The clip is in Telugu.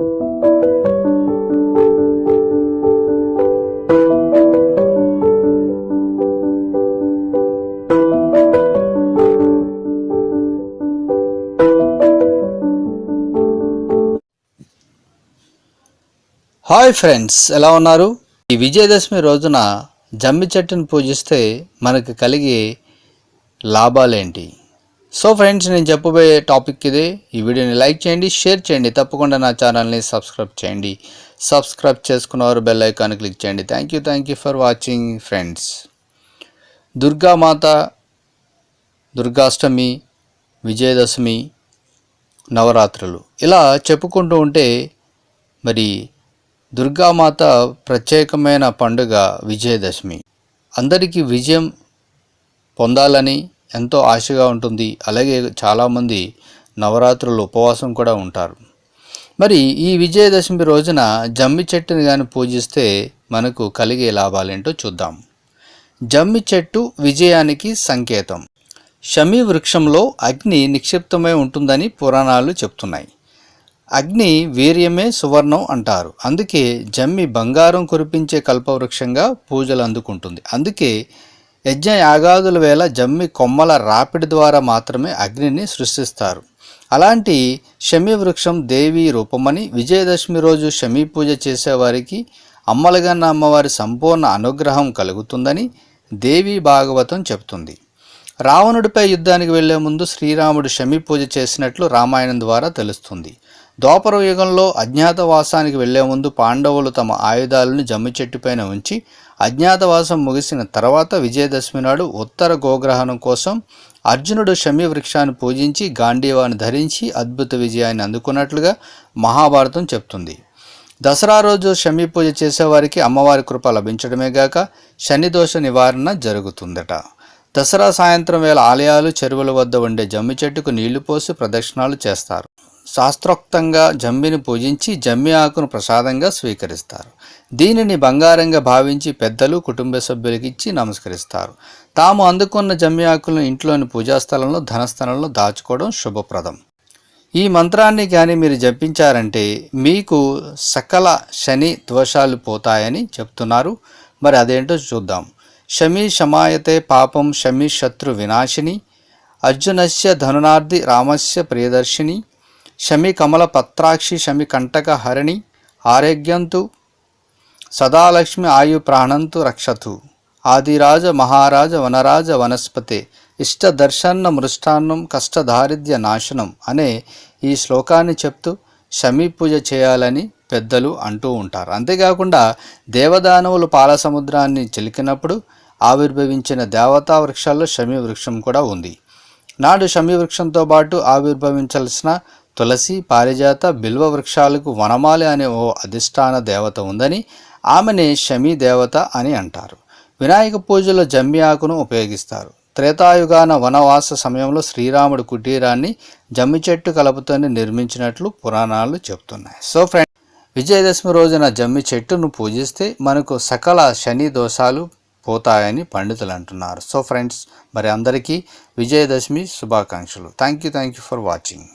హాయ్ ఫ్రెండ్స్ ఎలా ఉన్నారు? ఈ విజయదశమి రోజున జమ్మి చెట్టును పూజిస్తే మనకు కలిగే లాభాలేంటి? సో ఫ్రెండ్స్ నేను చెప్పబోయే టాపిక్ ఇదే. ఈ వీడియోని లైక్ చేయండి షేర్ చేయండి. తప్పకుండా నా ఛానల్ని సబ్స్క్రైబ్ చేయండి. సబ్స్క్రైబ్ చేసుకున్నవారు బెల్ ఐకాన్ క్లిక్ చేయండి. Thank you thank you for watching friends Durgamata Durgashtami Vijayadashami నవరాత్రులు. ఇలా చెప్పుకుంటూ ఉంటే మరి దుర్గామాత ప్రత్యేకమైన పండుగ విజయదశమి. అందరికీ విజయం పొందాలని ఎంతో ఆశగా ఉంటుంది. అలాగే చాలామంది నవరాత్రులు ఉపవాసం కూడా ఉంటారు. మరి ఈ విజయదశమి రోజున జమ్మి చెట్టుని కానీ పూజిస్తే మనకు కలిగే లాభాలేంటో చూద్దాం. జమ్మి చెట్టు విజయానికి సంకేతం. షమి వృక్షంలో అగ్ని నిక్షిప్తమై ఉంటుందని పురాణాలు చెప్తున్నాయి. అగ్ని వీర్యమే సువర్ణం అంటారు. అందుకే జమ్మి బంగారం కురిపించే కల్పవృక్షంగా పూజలు అందుకుంటుంది. అందుకే యజ్ఞ యాగాదుల వేళ జమ్మి కొమ్మల రాపిడి ద్వారా మాత్రమే అగ్నిని సృష్టిస్తారు. అలాంటి శమి వృక్షం దేవి రూపమని విజయదశమి రోజు శమి పూజ చేసేవారికి అమ్మలగన్న అమ్మవారి సంపూర్ణ అనుగ్రహం కలుగుతుందని దేవి భాగవతం చెబుతుంది. రావణుడిపై యుద్ధానికి వెళ్ళే ముందు శ్రీరాముడు శమి పూజ చేసినట్లు రామాయణం ద్వారా తెలుస్తుంది. ద్వాపర యుగంలో అజ్ఞాతవాసానికి వెళ్ళే ముందు పాండవులు తమ ఆయుధాలను జమ్మి చెట్టుపైన ఉంచి అజ్ఞాతవాసం ముగిసిన తర్వాత విజయదశమి నాడు ఉత్తర గోగ్రహణం కోసం అర్జునుడు శమి వృక్షాన్ని పూజించి గాంధీవాన్ని ధరించి అద్భుత విజయాన్ని అందుకున్నట్లుగా మహాభారతం చెప్తుంది. దసరా రోజు శమి పూజ చేసేవారికి అమ్మవారి కృప లభించడమే గాక శని దోష నివారణ జరుగుతుందట. దసరా సాయంత్రం వేళ ఆలయాలు చెరువుల వద్ద ఉండే జమ్మి చెట్టుకు నీళ్ళు పోసి ప్రదక్షిణాలు చేస్తారు. శాస్త్రోక్తంగా జమ్మిని పూజించి జమ్మి ఆకును ప్రసాదంగా స్వీకరిస్తారు. దీనిని బంగారంగా భావించి పెద్దలు కుటుంబ సభ్యులకి ఇచ్చి నమస్కరిస్తారు. తాము అందుకున్న జమ్మి ఆకులను ఇంట్లోని పూజాస్థలంలో ధనస్థలంలో దాచుకోవడం శుభప్రదం. ఈ మంత్రాన్ని కానీ మీరు జపించారంటే మీకు సకల శని దోషాలు పోతాయని చెప్తున్నారు. మరి అదేంటో చూద్దాం. శమి శమాయతే పాపం శమీ శత్రు వినాశిని అర్జునస్య ధనునార్ది రామస్య ప్రియదర్శిని శమి కమల పత్రాక్షి శమి కంటక హరిణి ఆరోగ్యంతు సదాలక్ష్మి ఆయు ప్రాణంతు రక్షతు ఆదిరాజ మహారాజ వనరాజ వనస్పతే ఇష్టదర్శన్న మృష్టాన్నం కష్టదారిద్ర్య నాశనం అనే ఈ శ్లోకాన్ని చెప్తూ శమి పూజ చేయాలని పెద్దలు అంటూ ఉంటారు. అంతేకాకుండా దేవదానవులు పాల సముద్రాన్ని చిలికినప్పుడు ఆవిర్భవించిన దేవతా వృక్షాల్లో శమి వృక్షం కూడా ఉంది. నాడు శమీ వృక్షంతో పాటు ఆవిర్భవించాల్సిన తులసి పారిజాత బిల్వ వృక్షాలకు వనమాలి అనే ఓ అధిష్టాన దేవత ఉందని ఆమెనే శమి దేవత అని అంటారు. వినాయక పూజలో జమ్మి ఆకును ఉపయోగిస్తారు. త్రేతాయుగాన వనవాస సమయంలో శ్రీరాముడు కుటీరాన్ని జమ్మి చెట్టు కలపతోనే నిర్మించినట్లు పురాణాలు చెప్తున్నాయి సో ఫ్రెండ్ విజయదశమి రోజున జమ్మి చెట్టును పూజిస్తే మనకు సకల శని దోషాలు పోతాయని పండితులు అంటున్నారు. సో ఫ్రెండ్స్ మరి అందరికీ విజయదశమి శుభాకాంక్షలు. Thank you thank you for watching